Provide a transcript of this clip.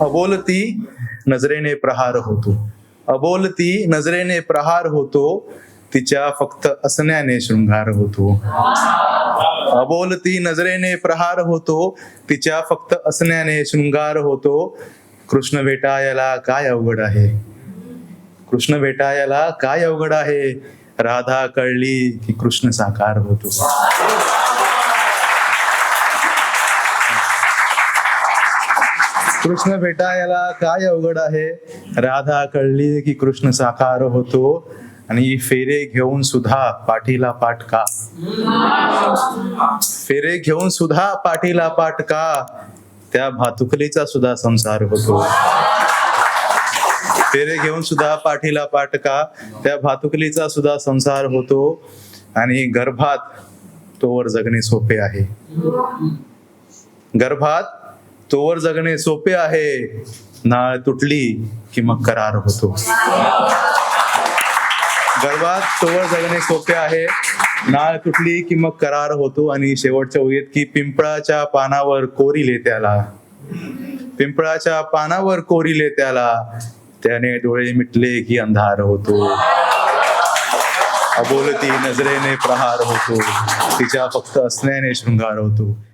अबोलती नजरेने प्रहार होतो. अबोलती नजरेने प्रहार होतो तिच्या फक्त असण्याने शृंगार होतो. अबोलती नजरेने प्रहार होतो तिच्या फक्त असण्याने शृंगार होतो. कृष्ण भेटायला काय अवघड आहे? कृष्ण भेटायला काय अवघड आहे? राधा कळली की कृष्ण साकार होतो. कृष्ण भेटायला काय अवघड आहे? राधा कळली की कृष्ण साकार होतो आणि फेरे घेऊन सुद्धा पाठीला पाठ का फेरे घेऊन सुद्धा पाठीला पाठ का त्या भातुकलीचा सुद्धा संसार होतो. फेरे घेऊन सुद्धा पाठीला पाठ का त्या भातुकलीचा सुद्धा संसार होतो आणि गर्भात तोवर जगणे सोपे आहे. गर्भात तोवर जगणे सोपे आहे. नाळ तुटली की मग करार होतो. गर्भात तोवर जगणे सोपे आहे. नाळ तुटली की मग करार होतो आणि शेवटच्या ओळीत की पिंपळाच्या पानावर कोरिले त्याला पिंपळाच्या पानावर कोरिले त्याला त्याने डोळे मिटले की अंधार होतो. अबोलती नजरेने प्रहार होतो. तिच्या फक्त असण्याने शृंगार होतो.